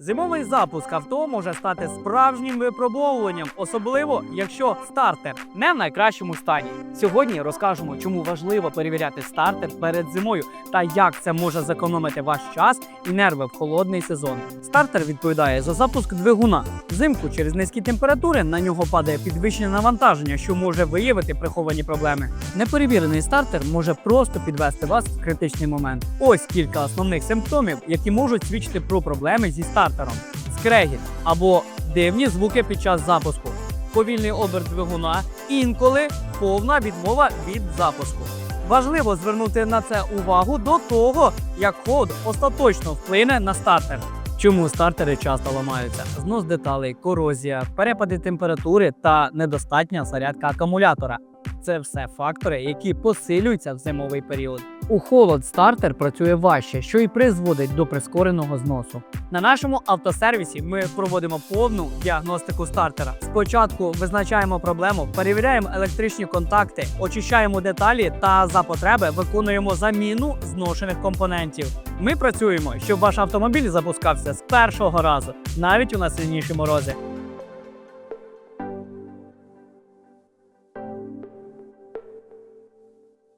Зимовий запуск авто може стати справжнім випробовуванням, особливо якщо стартер не в найкращому стані. Сьогодні розкажемо, чому важливо перевіряти стартер перед зимою та як це може зекономити ваш час і нерви в холодний сезон. Стартер відповідає за запуск двигуна. Взимку через низькі температури на нього падає підвищене навантаження, що може виявити приховані проблеми. Неперевірений стартер може просто підвести вас в критичний момент. Ось кілька основних симптомів, які можуть свідчити про проблеми зі стартером: скрегіт або дивні звуки під час запуску, повільний оберт двигуна, інколи повна відмова від запуску. Важливо звернути на це увагу до того, як ход остаточно вплине на стартер. Чому стартери часто ламаються? Знос деталей, корозія, перепади температури та недостатня зарядка акумулятора. Це все фактори, які посилюються в зимовий період. У холод стартер працює важче, що і призводить до прискореного зносу. На нашому автосервісі ми проводимо повну діагностику стартера. Спочатку визначаємо проблему, перевіряємо електричні контакти, очищаємо деталі та за потреби виконуємо заміну зношених компонентів. Ми працюємо, щоб ваш автомобіль запускався з першого разу, навіть у найсильніші морози.